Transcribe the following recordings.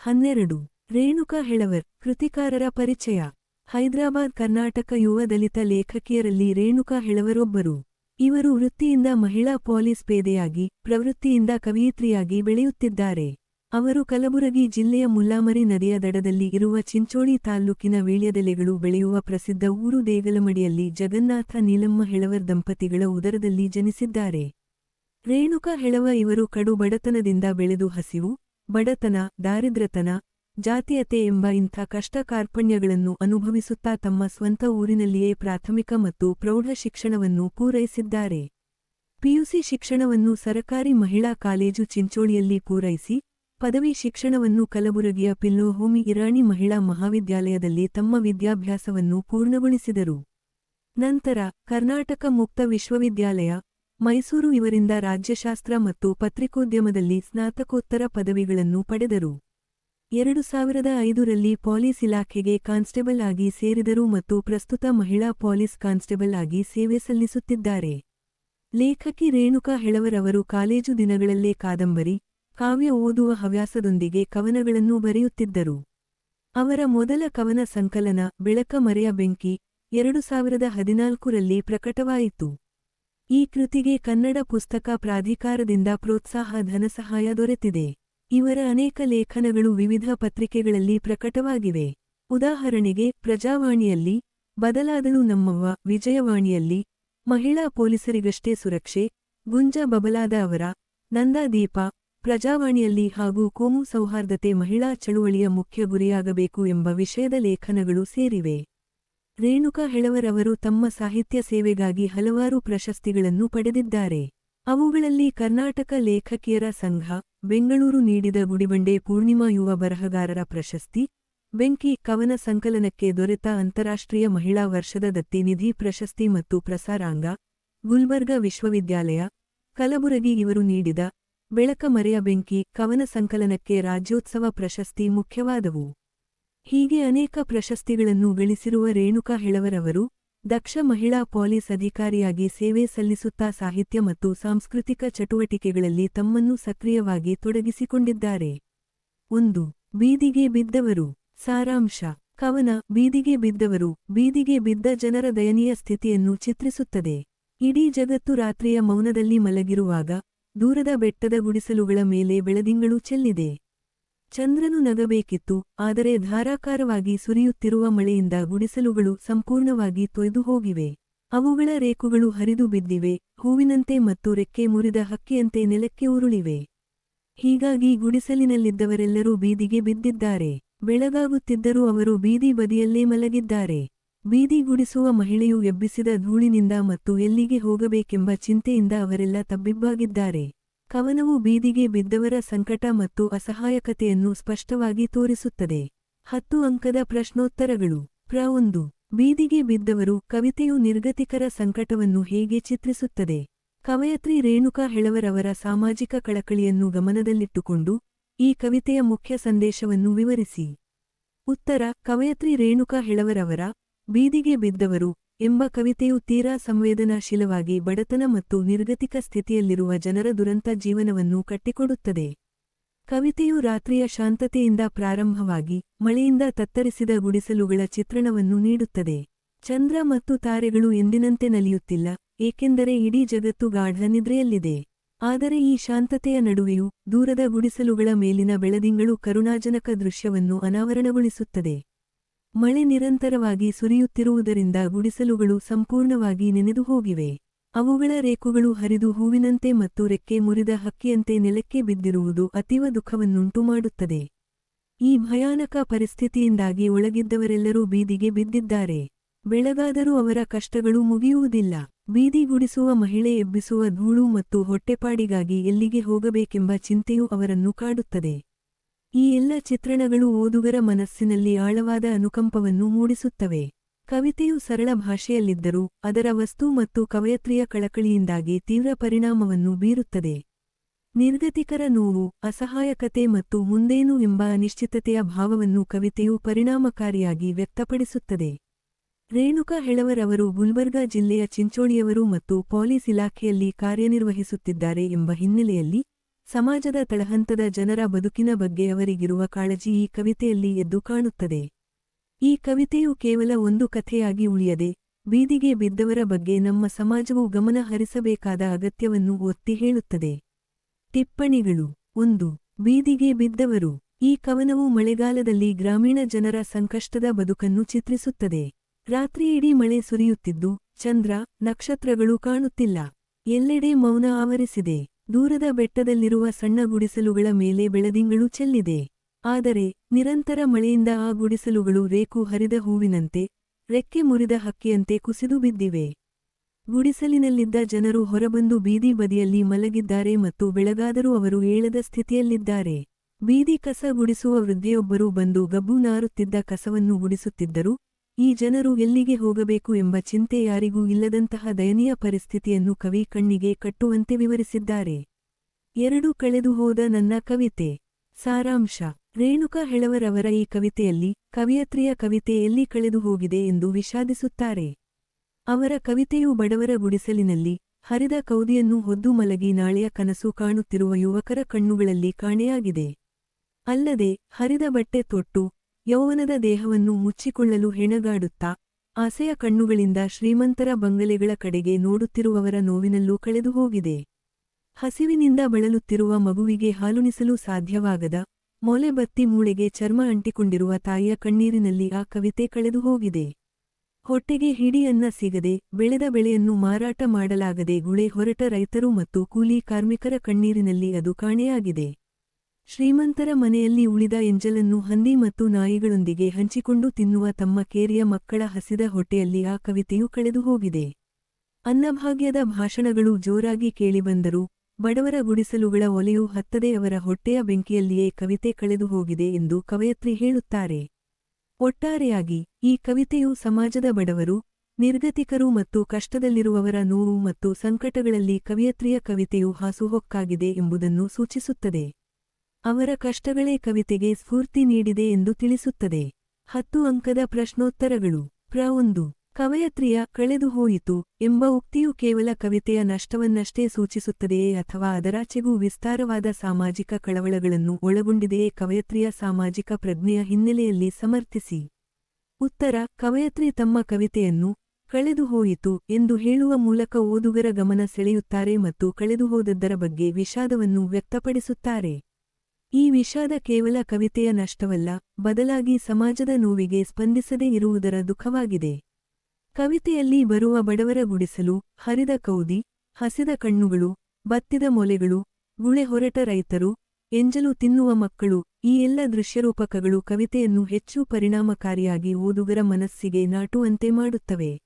ಹನ್ನೆರಡು. ರೇಣುಕಾ ಹೆಳವರ್, ಕೃತಿಕಾರರ ಪರಿಚಯ. ಹೈದರಾಬಾದ್ ಕರ್ನಾಟಕ ಯುವ ದಲಿತ ಲೇಖಕಿಯರಲ್ಲಿ ರೇಣುಕಾ ಹೆಳವರೊಬ್ಬರು. ಇವರು ವೃತ್ತಿಯಿಂದ ಮಹಿಳಾ ಪೊಲೀಸ್ ಪೇದೆಯಾಗಿ, ಪ್ರವೃತ್ತಿಯಿಂದ ಕವಿಯಿತ್ರಿಯಾಗಿ ಬೆಳೆಯುತ್ತಿದ್ದಾರೆ. ಅವರು ಕಲಬುರಗಿ ಜಿಲ್ಲೆಯ ಮುಲ್ಲಾಮರಿ ನದಿಯ ದಡದಲ್ಲಿ ಇರುವ ಚಿಂಚೋಳಿ ತಾಲ್ಲೂಕಿನ ವೀಳ್ಯದೆಲೆಗಳು ಬೆಳೆಯುವ ಪ್ರಸಿದ್ಧ ಊರು ದೇಗಲಮಡಿಯಲ್ಲಿ ಜಗನ್ನಾಥ ನೀಲಮ್ಮ ಹೆಳವರ್ ದಂಪತಿಗಳ ಉದರದಲ್ಲಿ ಜನಿಸಿದ್ದಾರೆ. ರೇಣುಕಾ ಹೆಳವ ಇವರು ಕಡು ಬಡತನದಿಂದ ಬೆಳೆದು ಹಸಿವು ಬಡತನ, ದಾರಿದ್ರ್ಯತನ, ಜಾತೀಯತೆ ಎಂಬ ಇಂಥ ಕಷ್ಟ ಕಾರ್ಪಣ್ಯಗಳನ್ನು ಅನುಭವಿಸುತ್ತಾ ತಮ್ಮ ಸ್ವಂತ ಊರಿನಲ್ಲಿಯೇ ಪ್ರಾಥಮಿಕ ಮತ್ತು ಪ್ರೌಢ ಶಿಕ್ಷಣವನ್ನು ಪೂರೈಸಿದ್ದಾರೆ. ಪಿಯುಸಿ ಶಿಕ್ಷಣವನ್ನು ಸರಕಾರಿ ಮಹಿಳಾ ಕಾಲೇಜು ಚಿಂಚೋಳಿಯಲ್ಲಿ ಪೂರೈಸಿ, ಪದವಿ ಶಿಕ್ಷಣವನ್ನು ಕಲಬುರಗಿಯ ಪಿಲ್ಲೋಹೋಮಿ ಇರಾಣಿ ಮಹಿಳಾ ಮಹಾವಿದ್ಯಾಲಯದಲ್ಲಿ ತಮ್ಮ ವಿದ್ಯಾಭ್ಯಾಸವನ್ನು ಪೂರ್ಣಗೊಳಿಸಿದರು. ನಂತರ ಕರ್ನಾಟಕ ಮುಕ್ತ ವಿಶ್ವವಿದ್ಯಾಲಯ ಮೈಸೂರು ಇವರಿಂದ ರಾಜ್ಯಶಾಸ್ತ್ರ ಮತ್ತು ಪತ್ರಿಕೋದ್ಯಮದಲ್ಲಿ ಸ್ನಾತಕೋತ್ತರ ಪದವಿಗಳನ್ನು ಪಡೆದರು. ಎರಡು ಸಾವಿರದ ಐದರಲ್ಲಿ ಪೊಲೀಸ್ ಇಲಾಖೆಗೆ ಕಾನ್ಸ್ಟೇಬಲ್ ಆಗಿ ಸೇರಿದರು ಮತ್ತು ಪ್ರಸ್ತುತ ಮಹಿಳಾ ಪೊಲೀಸ್ ಕಾನ್ಸ್ಟೇಬಲ್ ಆಗಿ ಸೇವೆ ಸಲ್ಲಿಸುತ್ತಿದ್ದಾರೆ. ಲೇಖಕಿ ರೇಣುಕಾ ಹೆಳವರವರು ಕಾಲೇಜು ದಿನಗಳಲ್ಲೇ ಕಾದಂಬರಿ, ಕಾವ್ಯ ಓದುವ ಹವ್ಯಾಸದೊಂದಿಗೆ ಕವನಗಳನ್ನು ಬರೆಯುತ್ತಿದ್ದರು. ಅವರ ಮೊದಲ ಕವನ ಸಂಕಲನ ಬೆಳಕ ಮರೆಯ ಬೆಂಕಿ, ಎರಡು ಸಾವಿರದ ಹದಿನಾಲ್ಕರಲ್ಲಿ ಪ್ರಕಟವಾಯಿತು. ಈ ಕೃತಿಗೆ ಕನ್ನಡ ಪುಸ್ತಕ ಪ್ರಾಧಿಕಾರದಿಂದ ಪ್ರೋತ್ಸಾಹ ಧನಸಹಾಯ ದೊರೆತಿದೆ. ಇವರ ಅನೇಕ ಲೇಖನಗಳು ವಿವಿಧ ಪತ್ರಿಕೆಗಳಲ್ಲಿ ಪ್ರಕಟವಾಗಿವೆ. ಉದಾಹರಣೆಗೆ, ಪ್ರಜಾವಾಣಿಯಲ್ಲಿ, ಬದಲಾದಳು ನಮ್ಮವ್ವ, ವಿಜಯವಾಣಿಯಲ್ಲಿ, ಮಹಿಳಾ ಪೊಲೀಸರಿಗಷ್ಟೇ ಸುರಕ್ಷೆ, ಗುಂಜ ಬಬಲಾದ ಅವರ ನಂದಾದೀಪ ಪ್ರಜಾವಾಣಿಯಲ್ಲಿ ಹಾಗೂ ಕೋಮು ಸೌಹಾರ್ದತೆ ಮಹಿಳಾ ಚಳುವಳಿಯ ಮುಖ್ಯ ಗುರಿಯಾಗಬೇಕು ಎಂಬ ವಿಷಯದ ಲೇಖನಗಳು ಸೇರಿವೆ. ರೇಣುಕಾ ಹೆಳವರವರು ತಮ್ಮ ಸಾಹಿತ್ಯ ಸೇವೆಗಾಗಿ ಹಲವಾರು ಪ್ರಶಸ್ತಿಗಳನ್ನು ಪಡೆದಿದ್ದಾರೆ. ಅವುಗಳಲ್ಲಿ ಕರ್ನಾಟಕ ಲೇಖಕಿಯರ ಸಂಘ, ಬೆಂಗಳೂರು ನೀಡಿದ ಗುಡಿಬಂಡೆ ಪೂರ್ಣಿಮಾ ಯುವ ಬರಹಗಾರರ ಪ್ರಶಸ್ತಿ, ಬೆಂಕಿ ಕವನ ಸಂಕಲನಕ್ಕೆ ದೊರೆತ ಅಂತಾರಾಷ್ಟ್ರೀಯ ಮಹಿಳಾ ವರ್ಷದ ದತ್ತಿ ನಿಧಿ ಪ್ರಶಸ್ತಿ ಮತ್ತು ಪ್ರಸಾರಾಂಗ, ಗುಲ್ಬರ್ಗ ವಿಶ್ವವಿದ್ಯಾಲಯ, ಕಲಬುರಗಿ ಇವರು ನೀಡಿದ ಬೆಳಕ ಮರೆಯ ಬೆಂಕಿ ಕವನ ಸಂಕಲನಕ್ಕೆ ರಾಜ್ಯೋತ್ಸವ ಪ್ರಶಸ್ತಿ ಮುಖ್ಯವಾದವು. ಹೀಗೆ ಅನೇಕ ಪ್ರಶಸ್ತಿಗಳನ್ನು ಗಳಿಸಿರುವ ರೇಣುಕಾ ಹೆಳವರವರು ದಕ್ಷ ಮಹಿಳಾ ಪೊಲೀಸ್ ಅಧಿಕಾರಿಯಾಗಿ ಸೇವೆ ಸಲ್ಲಿಸುತ್ತಾ ಸಾಹಿತ್ಯ ಮತ್ತು ಸಾಂಸ್ಕೃತಿಕ ಚಟುವಟಿಕೆಗಳಲ್ಲಿ ತಮ್ಮನ್ನು ಸಕ್ರಿಯವಾಗಿ ತೊಡಗಿಸಿಕೊಂಡಿದ್ದಾರೆ. ಒಂದು, ಬೀದಿಗೆ ಬಿದ್ದವರು. ಸಾರಾಂಶ, ಕವನ, ಬೀದಿಗೆ ಬಿದ್ದವರು. ಬೀದಿಗೆ ಬಿದ್ದ ಜನರ ದಯನೀಯ ಸ್ಥಿತಿಯನ್ನು ಚಿತ್ರಿಸುತ್ತದೆ. ಇಡೀ ಜಗತ್ತು ರಾತ್ರಿಯ ಮೌನದಲ್ಲಿ ಮಲಗಿರುವಾಗ ದೂರದ ಬೆಟ್ಟದ ಗುಡಿಸಲುಗಳ ಮೇಲೆ ಬೆಳದಿಂಗಳು ಚೆಲ್ಲಿದೆ. ಚಂದ್ರನು ನಗಬೇಕಿತ್ತು, ಆದರೆ ಧಾರಾಕಾರವಾಗಿ ಸುರಿಯುತ್ತಿರುವ ಮಳೆಯಿಂದ ಗುಡಿಸಲುಗಳು ಸಂಪೂರ್ಣವಾಗಿ ತೊಯ್ದು ಹೋಗಿವೆ ಅವುಗಳ ರೇಕುಗಳು ಹರಿದು ಬಿದ್ದಿವೆ, ಹೂವಿನಂತೆ ಮತ್ತು ರೆಕ್ಕೆ ಮುರಿದ ಹಕ್ಕಿಯಂತೆ ನೆಲಕ್ಕೆ ಉರುಳಿವೆ. ಹೀಗಾಗಿ ಗುಡಿಸಲಿನಲ್ಲಿದ್ದವರೆಲ್ಲರೂ ಬೀದಿಗೆ ಬಿದ್ದಿದ್ದಾರೆ. ಬೆಳಗಾಗುತ್ತಿದ್ದರೂ ಅವರು ಬೀದಿ ಬದಿಯಲ್ಲೇ ಮಲಗಿದ್ದಾರೆ. ಬೀದಿ ಗುಡಿಸುವ ಮಹಿಳೆಯು ಎಬ್ಬಿಸಿದ ಧೂಳಿನಿಂದ ಮತ್ತು ಎಲ್ಲಿಗೆ ಹೋಗಬೇಕೆಂಬ ಚಿಂತೆಯಿಂದ ಅವರೆಲ್ಲ ತಬ್ಬಿಬ್ಬಾಗಿದ್ದಾರೆ. ಕವನವು ಬೀದಿಗೆ ಬಿದ್ದವರ ಸಂಕಟ ಮತ್ತು ಅಸಹಾಯಕತೆಯನ್ನು ಸ್ಪಷ್ಟವಾಗಿ ತೋರಿಸುತ್ತದೆ. ಹತ್ತು ಅಂಕದ ಪ್ರಶ್ನೋತ್ತರಗಳು. ಪ್ರ ಒಂದು. ಬೀದಿಗೆ ಬಿದ್ದವರು ಕವಿತೆಯು ನಿರ್ಗತಿಕರ ಸಂಕಟವನ್ನು ಹೇಗೆ ಚಿತ್ರಿಸುತ್ತದೆ? ಕವಯತ್ರಿ ರೇಣುಕಾ ಹೆಳವರವರ ಸಾಮಾಜಿಕ ಕಳಕಳಿಯನ್ನು ಗಮನದಲ್ಲಿಟ್ಟುಕೊಂಡು ಈ ಕವಿತೆಯ ಮುಖ್ಯ ಸಂದೇಶವನ್ನು ವಿವರಿಸಿ. ಉತ್ತರ. ಕವಯತ್ರಿ ರೇಣುಕಾ ಹೆಳವರವರ ಬೀದಿಗೆ ಬಿದ್ದವರು ಎಂಬ ಕವಿತೆಯು ತೀರಾ ಸಂವೇದನಾಶೀಲವಾಗಿ ಬಡತನ ಮತ್ತು ನಿರ್ಗತಿಕ ಸ್ಥಿತಿಯಲ್ಲಿರುವ ಜನರ ದುರಂತ ಜೀವನವನ್ನು ಕಟ್ಟಿಕೊಡುತ್ತದೆ. ಕವಿತೆಯು ರಾತ್ರಿಯ ಶಾಂತತೆಯಿಂದ ಪ್ರಾರಂಭವಾಗಿ ಮಳೆಯಿಂದ ತತ್ತರಿಸಿದ ಗುಡಿಸಲುಗಳ ಚಿತ್ರಣವನ್ನು ನೀಡುತ್ತದೆ. ಚಂದ್ರ ಮತ್ತು ತಾರೆಗಳು ಎಂದಿನಂತೆ ನಲಿಯುತ್ತಿಲ್ಲ, ಏಕೆಂದರೆ ಇಡೀ ಜಗತ್ತು ಗಾಢ ನಿದ್ರೆಯಲ್ಲಿದೆ. ಆದರೆ ಈ ಶಾಂತತೆಯ ನಡುವೆಯೂ ದೂರದ ಗುಡಿಸಲುಗಳ ಮೇಲಿನ ಬೆಳದಿಂಗಳು ಕರುಣಾಜನಕ ದೃಶ್ಯವನ್ನು ಅನಾವರಣಗೊಳಿಸುತ್ತದೆ. ಮಳೆ ನಿರಂತರವಾಗಿ ಸುರಿಯುತ್ತಿರುವುದರಿಂದ ಗುಡಿಸಲುಗಳು ಸಂಪೂರ್ಣವಾಗಿ ನೆನೆದು ಹೋಗಿವೆ ಅವುಗಳ ರೇಕುಗಳು ಹರಿದು ಹೂವಿನಂತೆ ಮತ್ತು ರೆಕ್ಕೆ ಮುರಿದ ಹಕ್ಕಿಯಂತೆ ನೆಲಕ್ಕೆ ಬಿದ್ದಿರುವುದು ಅತೀವ ದುಃಖವನ್ನುಂಟು ಮಾಡುತ್ತದೆ. ಈ ಭಯಾನಕ ಪರಿಸ್ಥಿತಿಯಿಂದಾಗಿ ಒಳಗಿದ್ದವರೆಲ್ಲರೂ ಬೀದಿಗೆ ಬಿದ್ದಿದ್ದಾರೆ. ಬೆಳಗಾದರೂ ಅವರ ಕಷ್ಟಗಳು ಮುಗಿಯುವುದಿಲ್ಲ. ಬೀದಿ ಗುಡಿಸುವ ಮಹಿಳೆ ಎಬ್ಬಿಸುವ ಧೂಳು ಮತ್ತು ಹೊಟ್ಟೆಪಾಡಿಗಾಗಿ ಎಲ್ಲಿಗೆ ಹೋಗಬೇಕೆಂಬ ಚಿಂತೆಯು ಅವರನ್ನು ಕಾಡುತ್ತದೆ. ಈ ಎಲ್ಲ ಚಿತ್ರಣಗಳು ಓದುಗರ ಮನಸ್ಸಿನಲ್ಲಿ ಆಳವಾದ ಅನುಕಂಪವನ್ನು ಮೂಡಿಸುತ್ತವೆ. ಕವಿತೆಯು ಸರಳ ಭಾಷೆಯಲ್ಲಿದ್ದರೂ, ಅದರ ವಸ್ತು ಮತ್ತು ಕವಯತ್ರಿಯ ಕಳಕಳಿಯಿಂದಾಗಿ ತೀವ್ರ ಪರಿಣಾಮವನ್ನು ಬೀರುತ್ತದೆ. ನಿರ್ಗತಿಕರ ನೋವು, ಅಸಹಾಯಕತೆ ಮತ್ತು ಮುಂದೇನು ಎಂಬ ಅನಿಶ್ಚಿತತೆಯ ಭಾವವನ್ನು ಕವಿತೆಯು ಪರಿಣಾಮಕಾರಿಯಾಗಿ ವ್ಯಕ್ತಪಡಿಸುತ್ತದೆ. ರೇಣುಕಾ ಹೆಳವರವರು ಗುಲ್ಬರ್ಗಾ ಜಿಲ್ಲೆಯ ಚಿಂಚೋಳಿಯವರು ಮತ್ತು ಪೊಲೀಸ್ ಇಲಾಖೆಯಲ್ಲಿ ಕಾರ್ಯನಿರ್ವಹಿಸುತ್ತಿದ್ದಾರೆ ಎಂಬ ಹಿನ್ನೆಲೆಯಲ್ಲಿ ಸಮಾಜದ ತಳಹಂತದ ಜನರ ಬದುಕಿನ ಬಗ್ಗೆ ಅವರಿಗಿರುವ ಕಾಳಜಿ ಈ ಕವಿತೆಯಲ್ಲಿ ಎದ್ದು ಕಾಣುತ್ತದೆ. ಈ ಕವಿತೆಯು ಕೇವಲ ಒಂದು ಕಥೆಯಾಗಿ ಉಳಿಯದೆ, ಬೀದಿಗೆ ಬಿದ್ದವರ ಬಗ್ಗೆ ನಮ್ಮ ಸಮಾಜವು ಗಮನ ಹರಿಸಬೇಕಾದ ಅಗತ್ಯವನ್ನು ಒತ್ತಿ ಹೇಳುತ್ತದೆ. ಟಿಪ್ಪಣಿಗಳು. ಒಂದು. ಬೀದಿಗೆ ಬಿದ್ದವರು. ಈ ಕವನವು ಮಳೆಗಾಲದಲ್ಲಿ ಗ್ರಾಮೀಣ ಜನರ ಸಂಕಷ್ಟದ ಬದುಕನ್ನು ಚಿತ್ರಿಸುತ್ತದೆ. ರಾತ್ರಿಯಿಡೀ ಮಳೆ ಸುರಿಯುತ್ತಿದ್ದು, ಚಂದ್ರ, ನಕ್ಷತ್ರಗಳು ಕಾಣುತ್ತಿಲ್ಲ. ಎಲ್ಲೆಡೆ ಮೌನ ಆವರಿಸಿದೆ. ದೂರದ ಬೆಟ್ಟದಲ್ಲಿರುವ ಸಣ್ಣ ಗುಡಿಸಲುಗಳ ಮೇಲೆ ಬೆಳದಿಂಗಳು ಚೆಲ್ಲಿದೆ. ಆದರೆ, ನಿರಂತರ ಮಳೆಯಿಂದ ಆ ಗುಡಿಸಲುಗಳು ರೇಕು ಹರಿದ ಹೂವಿನಂತೆ, ರೆಕ್ಕೆ ಮುರಿದ ಹಕ್ಕಿಯಂತೆ ಕುಸಿದು ಬಿದ್ದಿವೆ. ಗುಡಿಸಲಿನಲ್ಲಿದ್ದ ಜನರು ಹೊರಬಂದು ಬೀದಿ ಬದಿಯಲ್ಲಿ ಮಲಗಿದ್ದಾರೆ ಮತ್ತು ಬೆಳಗಾದರೂ ಅವರು ಏಳದ ಸ್ಥಿತಿಯಲ್ಲಿದ್ದಾರೆ. ಬೀದಿ ಕಸ ಗುಡಿಸುವ ವೃದ್ಧೆಯೊಬ್ಬರು ಬಂದು ಗಬ್ಬು ನಾರುತ್ತಿದ್ದ ಕಸವನ್ನು ಗುಡಿಸುತ್ತಿದ್ದರು. ಈ ಜನರು ಎಲ್ಲಿಗೆ ಹೋಗಬೇಕು ಎಂಬ ಚಿಂತೆ ಯಾರಿಗೂ ಇಲ್ಲದಂತಹ ದಯನೀಯ ಪರಿಸ್ಥಿತಿಯನ್ನು ಕವಿ ಕಣ್ಣಿಗೆ ಕಟ್ಟುವಂತೆ ವಿವರಿಸಿದ್ದಾರೆ. ಎರಡು ಕಳೆದು ಹೋದ ನನ್ನ ಕವಿತೆ. ಸಾರಾಂಶ. ರೇಣುಕಾ ಹೆಳವರವರ ಈ ಕವಿತೆಯಲ್ಲಿ ಕವಿಯತ್ರಿಯ ಕವಿತೆ ಎಲ್ಲಿ ಕಳೆದು ಹೋಗಿದೆ ಎಂದು ವಿಷಾದಿಸುತ್ತಾರೆ. ಅವರ ಕವಿತೆಯು ಬಡವರ ಗುಡಿಸಲಿನಲ್ಲಿ ಹರಿದ ಕೌದಿಯನ್ನು ಹೊದ್ದು ಮಲಗಿ ನಾಳೆಯ ಕನಸು ಕಾಣುತ್ತಿರುವ ಯುವಕರ ಕಣ್ಣುಗಳಲ್ಲಿ ಕಾಣೆಯಾಗಿದೆ. ಅಲ್ಲದೆ ಹರಿದ ಬಟ್ಟೆ ತೊಟ್ಟು ಯೌವನದ ದೇಹವನ್ನು ಮುಚ್ಚಿಕೊಳ್ಳಲು ಹೆಣಗಾಡುತ್ತಾ, ಆಸೆಯ ಕಣ್ಣುಗಳಿಂದ ಶ್ರೀಮಂತರ ಬಂಗಲೆಗಳ ಕಡೆಗೆ ನೋಡುತ್ತಿರುವವರ ನೋವಿನಲ್ಲೂ ಕಳೆದು ಹೋಗಿದೆ. ಹಸಿವಿನಿಂದ ಬಳಲುತ್ತಿರುವ ಮಗುವಿಗೆ ಹಾಲುಣಿಸಲು ಸಾಧ್ಯವಾಗದ, ಮೊಲೆ ಬತ್ತಿ ಮೂಳೆಗೆ ಚರ್ಮ ಅಂಟಿಕೊಂಡಿರುವ ತಾಯಿಯ ಕಣ್ಣೀರಿನಲ್ಲಿ ಆ ಕವಿತೆ ಕಳೆದು ಹೋಗಿದೆ. ಹೊಟ್ಟೆಗೆ ಹಿಡಿಯನ್ನ ಸಿಗದೆ, ಬೆಳೆದ ಬೆಳೆಯನ್ನು ಮಾರಾಟ ಮಾಡಲಾಗದೆ ಗುಳೆ ಹೊರಟ ರೈತರು ಮತ್ತು ಕೂಲಿ ಕಾರ್ಮಿಕರ ಕಣ್ಣೀರಿನಲ್ಲಿ ಅದು ಕಾಣೆಯಾಗಿದೆ. ಶ್ರೀಮಂತರ ಮನೆಯಲ್ಲಿ ಉಳಿದ ಎಂಜಲನ್ನು ಹಂದಿ ಮತ್ತು ನಾಯಿಗಳೊಂದಿಗೆ ಹಂಚಿಕೊಂಡು ತಿನ್ನುವ ತಮ್ಮ ಕೇರಿಯ ಮಕ್ಕಳ ಹಸಿದ ಹೊಟ್ಟೆಯಲ್ಲಿ ಆ ಕವಿತೆಯು ಕಳೆದು ಹೋಗಿದೆ. ಅನ್ನಭಾಗ್ಯದ ಭಾಷಣಗಳು ಜೋರಾಗಿ ಕೇಳಿಬಂದರೂ ಬಡವರ ಗುಡಿಸಲುಗಳ ಒಲೆಯು ಹತ್ತದೆ ಅವರ ಹೊಟ್ಟೆಯ ಬೆಂಕಿಯಲ್ಲಿಯೇ ಕವಿತೆ ಕಳೆದು ಹೋಗಿದೆ ಎಂದು ಕವಯತ್ರಿ ಹೇಳುತ್ತಾರೆ. ಒಟ್ಟಾರೆಯಾಗಿ, ಈ ಕವಿತೆಯು ಸಮಾಜದ ಬಡವರು, ನಿರ್ಗತಿಕರು ಮತ್ತು ಕಷ್ಟದಲ್ಲಿರುವವರ ನೋವು ಮತ್ತು ಸಂಕಟಗಳಲ್ಲಿ ಕವಿಯತ್ರಿಯ ಕವಿತೆಯು ಹಾಸುಹೊಕ್ಕಾಗಿದೆ ಎಂಬುದನ್ನು ಸೂಚಿಸುತ್ತದೆ. ಅವರ ಕಷ್ಟಗಳೇ ಕವಿತೆಗೆ ಸ್ಫೂರ್ತಿ ನೀಡಿದೆ ಎಂದು ತಿಳಿಸುತ್ತದೆ. ಹತ್ತು ಅಂಕದ ಪ್ರಶ್ನೋತ್ತರಗಳು. ಪ್ರ ಒಂದು. ಕವಯತ್ರಿಯ ಕಳೆದುಹೋಯಿತು ಎಂಬ ಉಕ್ತಿಯು ಕೇವಲ ಕವಿತೆಯ ನಷ್ಟವನ್ನಷ್ಟೇ ಸೂಚಿಸುತ್ತದೆಯೇ ಅಥವಾ ಅದರಾಚೆಗೂ ವಿಸ್ತಾರವಾದ ಸಾಮಾಜಿಕ ಕಳವಳಗಳನ್ನು ಒಳಗೊಂಡಿದೆಯೇ ಕವಯತ್ರಿಯ ಸಾಮಾಜಿಕ ಪ್ರಜ್ಞೆಯ ಹಿನ್ನೆಲೆಯಲ್ಲಿ ಸಮರ್ಥಿಸಿ? ಉತ್ತರ. ಕವಯತ್ರಿ ತಮ್ಮ ಕವಿತೆಯನ್ನು ಕಳೆದುಹೋಯಿತು ಎಂದು ಹೇಳುವ ಮೂಲಕ ಓದುಗರ ಗಮನ ಸೆಳೆಯುತ್ತಾರೆ ಮತ್ತು ಕಳೆದುಹೋದದ್ದರ ಬಗ್ಗೆ ವಿಷಾದವನ್ನು ವ್ಯಕ್ತಪಡಿಸುತ್ತಾರೆ. ಈ ವಿಷಾದ ಕೇವಲ ಕವಿತೆಯ ನಷ್ಟವಲ್ಲ, ಬದಲಾಗಿ ಸಮಾಜದ ನೋವಿಗೆ ಸ್ಪಂದಿಸದೇ ಇರುವುದರ ದುಃಖವಾಗಿದೆ. ಕವಿತೆಯಲ್ಲಿ ಬರುವ ಬಡವರ ಗುಡಿಸಲು, ಹರಿದ ಕೌದಿ, ಹಸಿದ ಕಣ್ಣುಗಳು, ಬತ್ತಿದ ಮೊಲೆಗಳು, ಗುಳೆ ಹೊರಟ ರೈತರು, ಎಂಜಲು ತಿನ್ನುವ ಮಕ್ಕಳು, ಈ ಎಲ್ಲ ದೃಶ್ಯರೂಪಕಗಳು ಕವಿತೆಯನ್ನು ಹೆಚ್ಚು ಪರಿಣಾಮಕಾರಿಯಾಗಿ ಓದುಗರ ಮನಸ್ಸಿಗೆ ನಾಟುವಂತೆ ಮಾಡುತ್ತವೆ.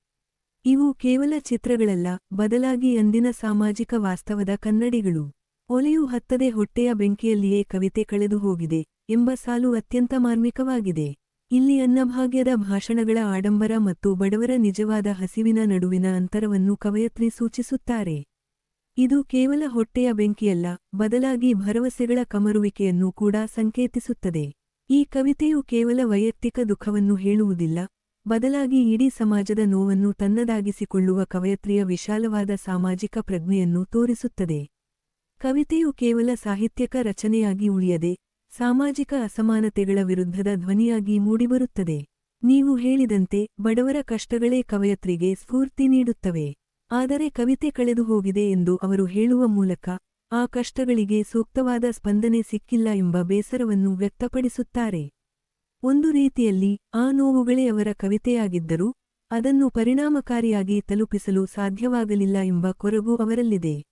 ಇವು ಕೇವಲ ಚಿತ್ರಗಳಲ್ಲ, ಬದಲಾಗಿ ಅಂದಿನ ಸಾಮಾಜಿಕ ವಾಸ್ತವದ ಕನ್ನಡಿಗಳು. ಒಲೆಯು ಹತ್ತದೆ ಹೊಟ್ಟೆಯ ಬೆಂಕಿಯಲ್ಲಿಯೇ ಕವಿತೆ ಕಳೆದು ಹೋಗಿದೆ ಎಂಬ ಸಾಲು ಅತ್ಯಂತ ಮಾರ್ಮಿಕವಾಗಿದೆ. ಇಲ್ಲಿ ಅನ್ನಭಾಗ್ಯದ ಭಾಷಣಗಳ ಆಡಂಬರ ಮತ್ತು ಬಡವರ ನಿಜವಾದ ಹಸಿವಿನ ನಡುವಿನ ಅಂತರವನ್ನು ಕವಯತ್ರಿ ಸೂಚಿಸುತ್ತಾರೆ. ಇದು ಕೇವಲ ಹೊಟ್ಟೆಯ ಬೆಂಕಿಯಲ್ಲ, ಬದಲಾಗಿ ಭರವಸೆಗಳ ಕಮರುವಿಕೆಯನ್ನು ಕೂಡ ಸಂಕೇತಿಸುತ್ತದೆ. ಈ ಕವಿತೆಯು ಕೇವಲ ವೈಯಕ್ತಿಕ ದುಃಖವನ್ನು ಹೇಳುವುದಿಲ್ಲ, ಬದಲಾಗಿ ಇಡೀ ಸಮಾಜದ ನೋವನ್ನು ತನ್ನದಾಗಿಸಿಕೊಳ್ಳುವ ಕವಯತ್ರಿಯ ವಿಶಾಲವಾದ ಸಾಮಾಜಿಕ ಪ್ರಜ್ಞೆಯನ್ನು ತೋರಿಸುತ್ತದೆ. ಕವಿತೆಯು ಕೇವಲ ಸಾಹಿತ್ಯಕ ರಚನೆಯಾಗಿ ಉಳಿಯದೆ, ಸಾಮಾಜಿಕ ಅಸಮಾನತೆಗಳ ವಿರುದ್ಧದ ಧ್ವನಿಯಾಗಿ ಮೂಡಿಬರುತ್ತದೆ. ನೀವು ಹೇಳಿದಂತೆ ಬಡವರ ಕಷ್ಟಗಳೇ ಕವಯತ್ರಿಗೆ ಸ್ಫೂರ್ತಿ ನೀಡುತ್ತವೆ. ಆದರೆ ಕವಿತೆ ಕಳೆದು ಹೋಗಿದೆ ಎಂದು ಅವರು ಹೇಳುವ ಮೂಲಕ ಆ ಕಷ್ಟಗಳಿಗೆ ಸೂಕ್ತವಾದ ಸ್ಪಂದನೆ ಸಿಕ್ಕಿಲ್ಲ ಎಂಬ ಬೇಸರವನ್ನು ವ್ಯಕ್ತಪಡಿಸುತ್ತಾರೆ. ಒಂದು ರೀತಿಯಲ್ಲಿ ಆ ನೋವುಗಳೇ ಅವರ ಕವಿತೆಯಾಗಿದ್ದರೂ ಅದನ್ನು ಪರಿಣಾಮಕಾರಿಯಾಗಿ ತಲುಪಿಸಲು ಸಾಧ್ಯವಾಗಲಿಲ್ಲ ಎಂಬ ಕೊರಗು ಅವರಲ್ಲಿದೆ.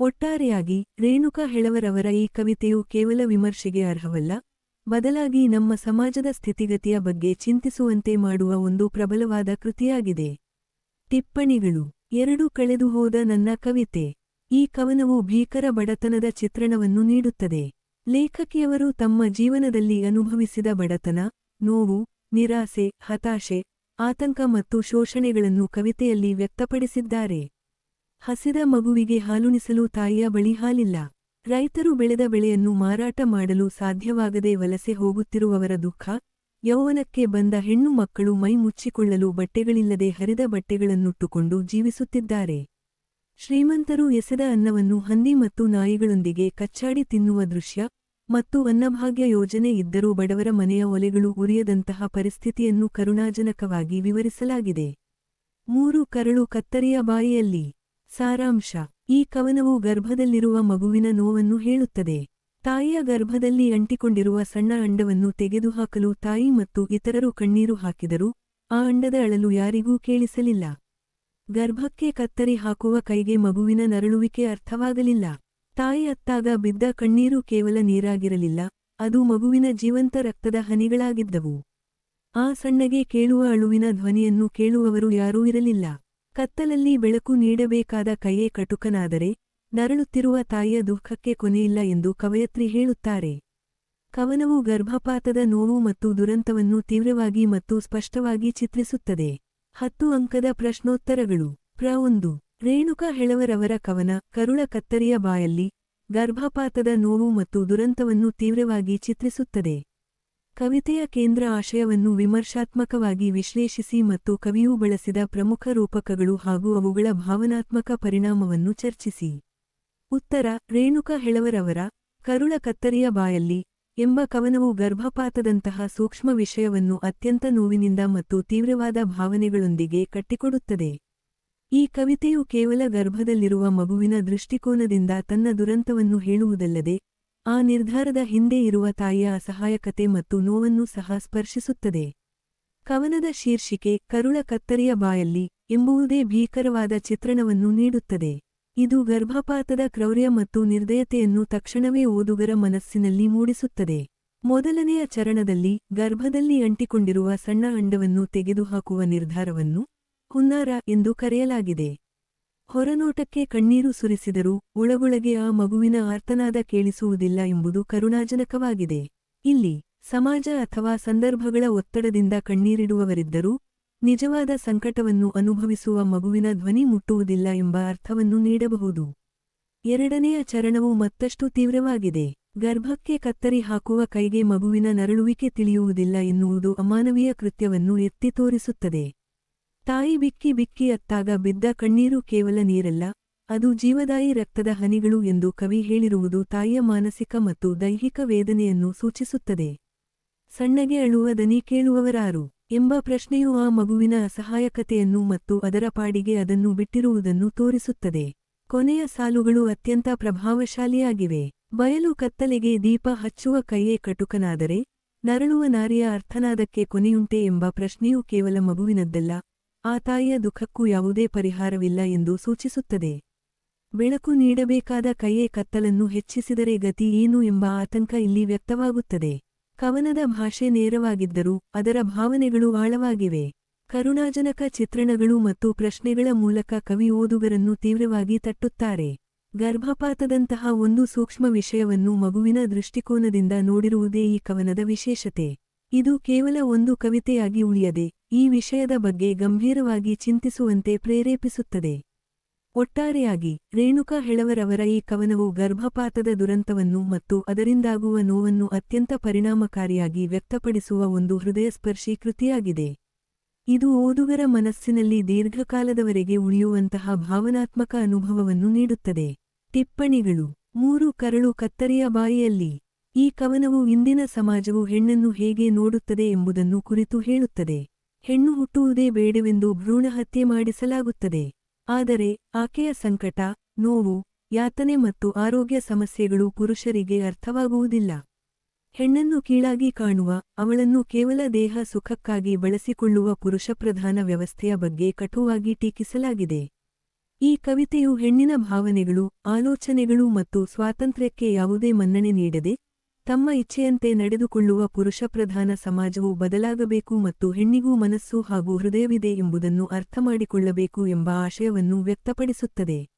ಒಟ್ಟಾರೆಯಾಗಿ ರೇಣುಕಾ ಹೆಳವರವರ ಈ ಕವಿತೆಯು ಕೇವಲ ವಿಮರ್ಶೆಗೆ ಅರ್ಹವಲ್ಲ, ಬದಲಾಗಿ ನಮ್ಮ ಸಮಾಜದ ಸ್ಥಿತಿಗತಿಯ ಬಗ್ಗೆ ಚಿಂತಿಸುವಂತೆ ಮಾಡುವ ಒಂದು ಪ್ರಬಲವಾದ ಕೃತಿಯಾಗಿದೆ. ಟಿಪ್ಪಣಿಗಳು. ಎರಡು ಕಳೆದು ಹೋದ ನನ್ನ ಕವಿತೆ. ಈ ಕವನವು ಭೀಕರ ಬಡತನದ ಚಿತ್ರಣವನ್ನು ನೀಡುತ್ತದೆ. ಲೇಖಕಿಯವರು ತಮ್ಮ ಜೀವನದಲ್ಲಿ ಅನುಭವಿಸಿದ ಬಡತನ, ನೋವು, ನಿರಾಸೆ, ಹತಾಶೆ, ಆತಂಕ ಮತ್ತು ಶೋಷಣೆಗಳನ್ನು ಕವಿತೆಯಲ್ಲಿ ವ್ಯಕ್ತಪಡಿಸಿದ್ದಾರೆ. ಹಸಿದ ಮಗುವಿಗೆ ಹಾಲುಣಿಸಲು ತಾಯಿಯ ಬಳಿ ಹಾಲಿಲ್ಲ. ರೈತರು ಬೆಳೆದ ಬೆಳೆಯನ್ನು ಮಾರಾಟ ಮಾಡಲು ಸಾಧ್ಯವಾಗದೆ ವಲಸೆ ಹೋಗುತ್ತಿರುವವರ ದುಃಖ, ಯೌವನಕ್ಕೆ ಬಂದ ಹೆಣ್ಣು ಮಕ್ಕಳು ಮೈ ಮುಚ್ಚಿಕೊಳ್ಳಲು ಬಟ್ಟೆಗಳಿಲ್ಲದೆ ಹರಿದ ಬಟ್ಟೆಗಳನ್ನುಟ್ಟುಕೊಂಡು ಜೀವಿಸುತ್ತಿದ್ದಾರೆ. ಶ್ರೀಮಂತರು ಎಸೆದ ಅನ್ನವನ್ನು ಹಂದಿ ಮತ್ತು ನಾಯಿಗಳೊಂದಿಗೆ ಕಚ್ಚಾಡಿ ತಿನ್ನುವ ದೃಶ್ಯ ಮತ್ತು ಅನ್ನಭಾಗ್ಯ ಯೋಜನೆ ಇದ್ದರೂ ಬಡವರ ಮನೆಯ ಒಲೆಗಳು ಉರಿಯದಂತಹ ಪರಿಸ್ಥಿತಿಯನ್ನು ಕರುಣಾಜನಕವಾಗಿ ವಿವರಿಸಲಾಗಿದೆ. ಮೂರು ಕರಳು ಕತ್ತರಿಯ ಬಾಯಿಯಲ್ಲಿ ಸಾರಾಂಶ. ಈ ಕವನವು ಗರ್ಭದಲ್ಲಿರುವ ಮಗುವಿನ ನೋವನ್ನು ಹೇಳುತ್ತದೆ. ತಾಯಿಯ ಗರ್ಭದಲ್ಲಿ ಅಂಟಿಕೊಂಡಿರುವ ಸಣ್ಣ ಅಂಡವನ್ನು ತೆಗೆದುಹಾಕಲು ತಾಯಿ ಮತ್ತು ಇತರರು ಕಣ್ಣೀರು ಹಾಕಿದರು ಆ ಅಂಡದ ಅಳಲು ಯಾರಿಗೂ ಕೇಳಿಸಲಿಲ್ಲ. ಗರ್ಭಕ್ಕೆ ಕತ್ತರಿ ಹಾಕುವ ಕೈಗೆ ಮಗುವಿನ ನರಳುವಿಕೆ ಅರ್ಥವಾಗಲಿಲ್ಲ. ತಾಯಿ ಅತ್ತಾಗ ಬಿದ್ದ ಕಣ್ಣೀರು ಕೇವಲ ನೀರಾಗಿರಲಿಲ್ಲ, ಅದು ಮಗುವಿನ ಜೀವಂತ ರಕ್ತದ ಹನಿಗಳಾಗಿದ್ದವು. ಆ ಸಣ್ಣಗೆ ಕೇಳುವ ಅಳುವಿನ ಧ್ವನಿಯನ್ನು ಕೇಳುವವರು ಯಾರೂ ಇರಲಿಲ್ಲ. ಕತ್ತಲಲ್ಲಿ ಬೆಳಕು ನೀಡಬೇಕಾದ ಕೈಯೇ ಕಟುಕನಾದರೆ ನರಳುತ್ತಿರುವ ತಾಯಿಯ ದುಃಖಕ್ಕೆ ಕೊನೆಯಿಲ್ಲ ಎಂದು ಕವಯತ್ರಿ ಹೇಳುತ್ತಾರೆ. ಕವನವು ಗರ್ಭಪಾತದ ನೋವು ಮತ್ತು ದುರಂತವನ್ನು ತೀವ್ರವಾಗಿ ಮತ್ತು ಸ್ಪಷ್ಟವಾಗಿ ಚಿತ್ರಿಸುತ್ತದೆ. ಹತ್ತು ಅಂಕದ ಪ್ರಶ್ನೋತ್ತರಗಳು. ಪ್ರ ಒಂದು. ರೇಣುಕಾ ಹೆಳವರವರ ಕವನ, ಕರುಳ ಕತ್ತರಿಯ ಬಾಯಲ್ಲಿ ಗರ್ಭಪಾತದ ನೋವು ಮತ್ತು ದುರಂತವನ್ನು ತೀವ್ರವಾಗಿ ಚಿತ್ರಿಸುತ್ತದೆ. ಕವಿತೆಯ ಕೇಂದ್ರ ಆಶಯವನ್ನು ವಿಮರ್ಶಾತ್ಮಕವಾಗಿ ವಿಶ್ಲೇಷಿಸಿ ಮತ್ತು ಕವಿಯು ಬಳಸಿದ ಪ್ರಮುಖ ರೂಪಕಗಳು ಹಾಗೂ ಅವುಗಳ ಭಾವನಾತ್ಮಕ ಪರಿಣಾಮವನ್ನು ಚರ್ಚಿಸಿ. ಉತ್ತರ, ರೇಣುಕ ಹೆಳವರವರ ಕರುಳ ಕತ್ತರಿಯ ಬಾಯಲ್ಲಿ ಎಂಬ ಕವನವು ಗರ್ಭಪಾತದಂತಹ ಸೂಕ್ಷ್ಮ ವಿಷಯವನ್ನು ಅತ್ಯಂತ ನೋವಿನಿಂದ ಮತ್ತು ತೀವ್ರವಾದ ಭಾವನೆಗಳೊಂದಿಗೆ ಕಟ್ಟಿಕೊಡುತ್ತದೆ. ಈ ಕವಿತೆಯು ಕೇವಲ ಗರ್ಭದಲ್ಲಿರುವ ಮಗುವಿನ ದೃಷ್ಟಿಕೋನದಿಂದ ತನ್ನ ದುರಂತವನ್ನು ಹೇಳುವುದಲ್ಲದೆ ಆ ನಿರ್ಧಾರದ ಹಿಂದೆ ಇರುವ ತಾಯಿಯ ಅಸಹಾಯಕತೆ ಮತ್ತು ನೋವನ್ನು ಸಹ ಸ್ಪರ್ಶಿಸುತ್ತದೆ. ಕವನದ ಶೀರ್ಷಿಕೆ ಕರುಳ ಕತ್ತರಿಯ ಬಾಯಲ್ಲಿ ಎಂಬುವುದೇ ಭೀಕರವಾದ ಚಿತ್ರಣವನ್ನು ನೀಡುತ್ತದೆ. ಇದು ಗರ್ಭಪಾತದ ಕ್ರೌರ್ಯ ಮತ್ತು ನಿರ್ದಯತೆಯನ್ನು ತಕ್ಷಣವೇ ಓದುಗರ ಮನಸ್ಸಿನಲ್ಲಿ ಮೂಡಿಸುತ್ತದೆ. ಮೊದಲನೆಯ ಚರಣದಲ್ಲಿ ಗರ್ಭದಲ್ಲಿ ಅಂಟಿಕೊಂಡಿರುವ ಸಣ್ಣ ಅಂಡವನ್ನು ತೆಗೆದುಹಾಕುವ ನಿರ್ಧಾರವನ್ನು ಹುನ್ನಾರ ಎಂದು ಕರೆಯಲಾಗಿದೆ. ಹೊರನೋಟಕ್ಕೆ ಕಣ್ಣೀರು ಸುರಿಸಿದರೂ ಒಳಗೊಳಗೆ ಆ ಮಗುವಿನ ಆರ್ತನಾದ ಕೇಳಿಸುವುದಿಲ್ಲ ಎಂಬುದು ಕರುಣಾಜನಕವಾಗಿದೆ. ಇಲ್ಲಿ ಸಮಾಜ ಅಥವಾ ಸಂದರ್ಭಗಳ ಒತ್ತಡದಿಂದ ಕಣ್ಣೀರಿಡುವವರಿದ್ದರೂ ನಿಜವಾದ ಸಂಕಟವನ್ನು ಅನುಭವಿಸುವ ಮಗುವಿನ ಧ್ವನಿ ಮುಟ್ಟುವುದಿಲ್ಲ ಎಂಬ ಅರ್ಥವನ್ನು ನೀಡಬಹುದು. ಎರಡನೆಯ ಚರಣವು ಮತ್ತಷ್ಟು ತೀವ್ರವಾಗಿದೆ. ಗರ್ಭಕ್ಕೆ ಕತ್ತರಿ ಹಾಕುವ ಕೈಗೆ ಮಗುವಿನ ನರಳುವಿಕೆ ತಿಳಿಯುವುದಿಲ್ಲ ಎನ್ನುವುದು ಅಮಾನವೀಯ ಕೃತ್ಯವನ್ನು ಎತ್ತಿ ತೋರಿಸುತ್ತದೆ. ತಾಯಿ ಬಿಕ್ಕಿ ಬಿಕ್ಕಿ ಅತ್ತಾಗ ಬಿದ್ದ ಕಣ್ಣೀರು ಕೇವಲ ನೀರಲ್ಲ, ಅದು ಜೀವದಾಯಿ ರಕ್ತದ ಹನಿಗಳು ಎಂದು ಕವಿ ಹೇಳಿರುವುದು ತಾಯಿಯ ಮಾನಸಿಕ ಮತ್ತು ದೈಹಿಕ ವೇದನೆಯನ್ನು ಸೂಚಿಸುತ್ತದೆ. ಸಣ್ಣಗೆ ಅಳುವ ದನಿ ಕೇಳುವವರಾರು, ಎಂಬ ಪ್ರಶ್ನೆಯು ಆ ಮಗುವಿನ ಅಸಹಾಯಕತೆಯನ್ನು ಮತ್ತು ಅದರ ಪಾಡಿಗೆ ಅದನ್ನು ಬಿಟ್ಟಿರುವುದನ್ನು ತೋರಿಸುತ್ತದೆ. ಕೊನೆಯ ಸಾಲುಗಳು ಅತ್ಯಂತ ಪ್ರಭಾವಶಾಲಿಯಾಗಿವೆ. ಬಯಲು ಕತ್ತಲೆಗೆ ದೀಪ ಹಚ್ಚುವ ಕೈಯೇ ಕಟುಕನಾದರೆ, ನರಳುವ ನಾರಿಯ ಅರ್ಥನಾದಕ್ಕೆ ಕೊನೆಯುಂಟೆ ಎಂಬ ಪ್ರಶ್ನೆಯು ಕೇವಲ ಮಗುವಿನದ್ದಲ್ಲ ಆ ತಾಯಿಯ ದುಃಖಕ್ಕೂ ಯಾವುದೇ ಪರಿಹಾರವಿಲ್ಲ ಎಂದು ಸೂಚಿಸುತ್ತದೆ. ಬೆಳಕು ನೀಡಬೇಕಾದ ಕೈಯೇ ಕತ್ತಲನ್ನು ಹೆಚ್ಚಿಸಿದರೆ ಗತಿ ಏನು ಎಂಬ ಆತಂಕ ಇಲ್ಲಿ ವ್ಯಕ್ತವಾಗುತ್ತದೆ. ಕವನದ ಭಾಷೆ ನೇರವಾಗಿದ್ದರೂ ಅದರ ಭಾವನೆಗಳು ಆಳವಾಗಿವೆ. ಕರುಣಾಜನಕ ಚಿತ್ರಣಗಳು ಮತ್ತು ಪ್ರಶ್ನೆಗಳ ಮೂಲಕ ಕವಿ ಓದುಗರನ್ನು ತೀವ್ರವಾಗಿ ತಟ್ಟುತ್ತಾರೆ. ಗರ್ಭಪಾತದಂತಹ ಒಂದು ಸೂಕ್ಷ್ಮ ವಿಷಯವನ್ನು ಮಗುವಿನ ದೃಷ್ಟಿಕೋನದಿಂದ ನೋಡಿರುವುದೇ ಈ ಕವನದ ವಿಶೇಷತೆ. ಇದು ಕೇವಲ ಒಂದು ಕವಿತೆಯಾಗಿ ಉಳಿಯದೆ, ಈ ವಿಷಯದ ಬಗ್ಗೆ ಗಂಭೀರವಾಗಿ ಚಿಂತಿಸುವಂತೆ ಪ್ರೇರೇಪಿಸುತ್ತದೆ. ಒಟ್ಟಾರೆಯಾಗಿ, ರೇಣುಕಾ ಹೆಳವರವರ ಈ ಕವನವು ಗರ್ಭಪಾತದ ದುರಂತವನ್ನು ಮತ್ತು ಅದರಿಂದಾಗುವ ನೋವನ್ನು ಅತ್ಯಂತ ಪರಿಣಾಮಕಾರಿಯಾಗಿ ವ್ಯಕ್ತಪಡಿಸುವ ಒಂದು ಹೃದಯಸ್ಪರ್ಶಿ ಕೃತಿಯಾಗಿದೆ. ಇದು ಓದುಗರ ಮನಸ್ಸಿನಲ್ಲಿ ದೀರ್ಘಕಾಲದವರೆಗೆ ಉಳಿಯುವಂತಹ ಭಾವನಾತ್ಮಕ ಅನುಭವವನ್ನು ನೀಡುತ್ತದೆ. ಟಿಪ್ಪಣಿಗಳು, ಮೂರು ಕರಳು ಕತ್ತರಿಯ ಬಾಯಿಯಲ್ಲಿ. ಈ ಕವನವು ಇಂದಿನ ಸಮಾಜವು ಹೆಣ್ಣನ್ನು ಹೇಗೆ ನೋಡುತ್ತದೆ ಎಂಬುದನ್ನು ಕುರಿತು ಹೇಳುತ್ತದೆ. ಹೆಣ್ಣು ಹುಟ್ಟುವುದೇ ಬೇಡವೆಂದು ಭ್ರೂಣಹತ್ಯೆ ಮಾಡಿಸಲಾಗುತ್ತದೆ. ಆದರೆ ಆಕೆಯ ಸಂಕಟ, ನೋವು, ಯಾತನೆ ಮತ್ತು ಆರೋಗ್ಯ ಸಮಸ್ಯೆಗಳು ಪುರುಷರಿಗೆ ಅರ್ಥವಾಗುವುದಿಲ್ಲ. ಹೆಣ್ಣನ್ನು ಕೀಳಾಗಿ ಕಾಣುವ, ಅವಳನ್ನು ಕೇವಲ ದೇಹ ಸುಖಕ್ಕಾಗಿ ಬಳಸಿಕೊಳ್ಳುವ ಪುರುಷಪ್ರಧಾನ ವ್ಯವಸ್ಥೆಯ ಬಗ್ಗೆ ಕಟುವಾಗಿ ಟೀಕಿಸಲಾಗಿದೆ. ಈ ಕವಿತೆಯು ಹೆಣ್ಣಿನ ಭಾವನೆಗಳು, ಆಲೋಚನೆಗಳು ಮತ್ತು ಸ್ವಾತಂತ್ರ್ಯಕ್ಕೆ ಯಾವುದೇ ಮನ್ನಣೆ ನೀಡದೆ ತಮ್ಮ ಇಚ್ಛೆಯಂತೆ ನಡೆದುಕೊಳ್ಳುವ ಪುರುಷಪ್ರಧಾನ ಸಮಾಜವು ಬದಲಾಗಬೇಕು ಮತ್ತು ಹೆಣ್ಣಿಗೂ ಮನಸ್ಸು ಹಾಗೂ ಹೃದಯವಿದೆ ಎಂಬುದನ್ನು ಅರ್ಥಮಾಡಿಕೊಳ್ಳಬೇಕು ಎಂಬ ಆಶಯವನ್ನು ವ್ಯಕ್ತಪಡಿಸುತ್ತದೆ.